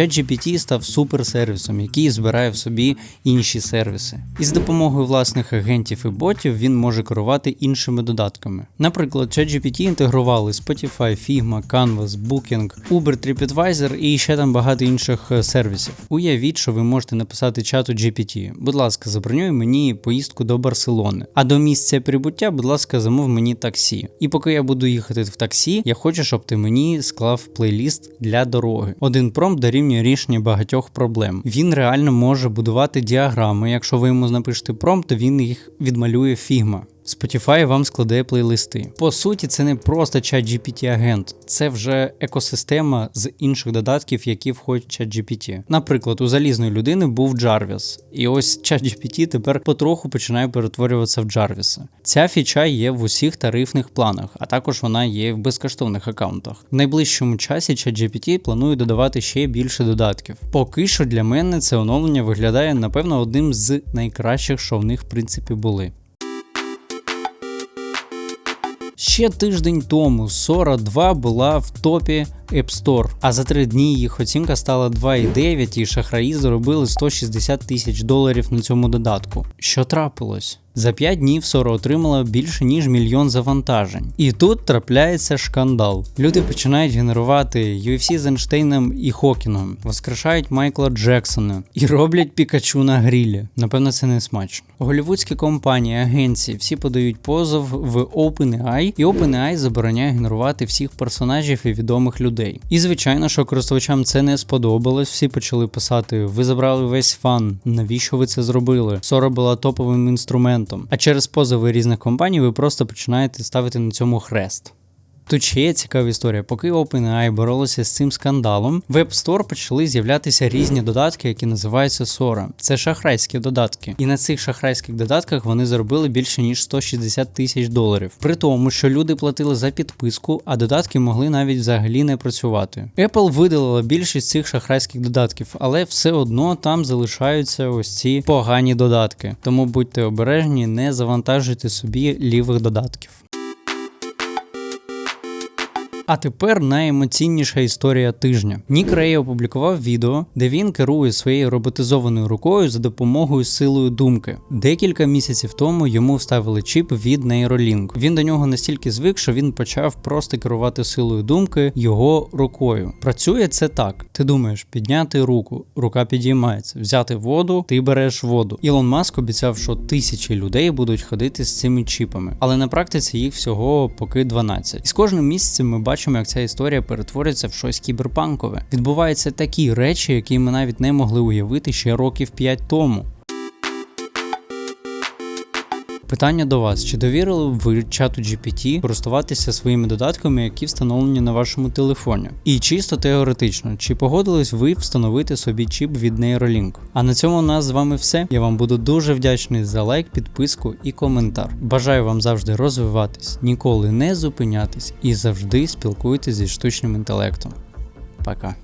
ChatGPT став суперсервісом, який збирає в собі інші сервіси. І з допомогою власних агентів і ботів він може керувати іншими додатками. Наприклад, ChatGPT інтегрували Spotify, Figma, Canvas, Booking, Uber, TripAdvisor і ще там багато інших е, сервісів. Уявіть, що ви можете написати чату GPT. Будь ласка, забронюй мені поїздку до Барселони. А до місця прибуття, будь ласка, замов мені таксі. І поки я буду їхати в таксі, я хочу, щоб ти мені склав плейліст для дороги. Один промпт дорівнює рішення багатьох проблем. Він реально може будувати діаграми. Якщо ви йому напишете промпт, він їх відмалює Figma. Spotify вам складе плейлисти. По суті, це не просто чат GPT агент, це вже екосистема з інших додатків, які входять в чат. Наприклад, у залізної людини був Jarvis, і ось чат GPT тепер потроху починає перетворюватися в Jarvis. Ця фіча є в усіх тарифних планах, а також вона є в безкоштовних аккаунтах. В найближчому часі чат GPT планує додавати ще більше додатків. Поки що для мене це оновлення виглядає напевно одним з найкращих, що в них в принципі були. Ще тиждень тому Сора 2 була в топі App Store, а за три дні їх оцінка стала 2,9 і шахраї заробили 160 тисяч доларів на цьому додатку. Що трапилось? За 5 днів Sora отримала більше ніж мільйон завантажень. І тут трапляється шкандал. Люди починають генерувати UFC з Ейнштейном і Хокінгом, воскрешають Майкла Джексона і роблять Пікачу на грілі. Напевно, це не смачно. Голівудські компанії, агенції всі подають позов в OpenAI, і OpenAI забороняє генерувати всіх персонажів і відомих людей. І звичайно, що користувачам це не сподобалось. Всі почали писати: ви забрали весь фан, навіщо ви це зробили? Сора була топовим інструментом. А через позови різних компаній ви просто починаєте ставити на цьому хрест. Тут ще є цікава історія. Поки OpenAI боролося з цим скандалом, в App Store почали з'являтися різні додатки, які називаються Sora. Це шахрайські додатки. І на цих шахрайських додатках вони заробили більше ніж 160 тисяч доларів. При тому, що люди платили за підписку, а додатки могли навіть взагалі не працювати. Apple видалила більшість цих шахрайських додатків, але все одно там залишаються ось ці погані додатки. Тому будьте обережні, не завантажуйте собі лівих додатків. А тепер найемоційніша історія тижня. Нік Рей опублікував відео, де він керує своєю роботизованою рукою за допомогою силою думки. Декілька місяців тому йому вставили чіп від Neuralink. Він до нього настільки звик, що він почав просто керувати силою думки його рукою. Працює це так: ти думаєш, підняти руку, рука підіймається, взяти воду, ти береш воду. Ілон Маск обіцяв, що тисячі людей будуть ходити з цими чіпами, але на практиці їх всього поки 12. І з кожним місяцем ми бачимо бачимо, як ця історія перетвориться в щось кіберпанкове. Відбуваються такі речі, які ми навіть не могли уявити ще років 5 тому. Питання до вас: чи довірили ви чату GPT користуватися своїми додатками, які встановлені на вашому телефоні? І чисто теоретично, чи погодились ви встановити собі чіп від Neuralink? А на цьому у нас з вами все. Я вам буду дуже вдячний за лайк, підписку і коментар. Бажаю вам завжди розвиватись, ніколи не зупинятись і завжди спілкуйтесь зі штучним інтелектом. Пока.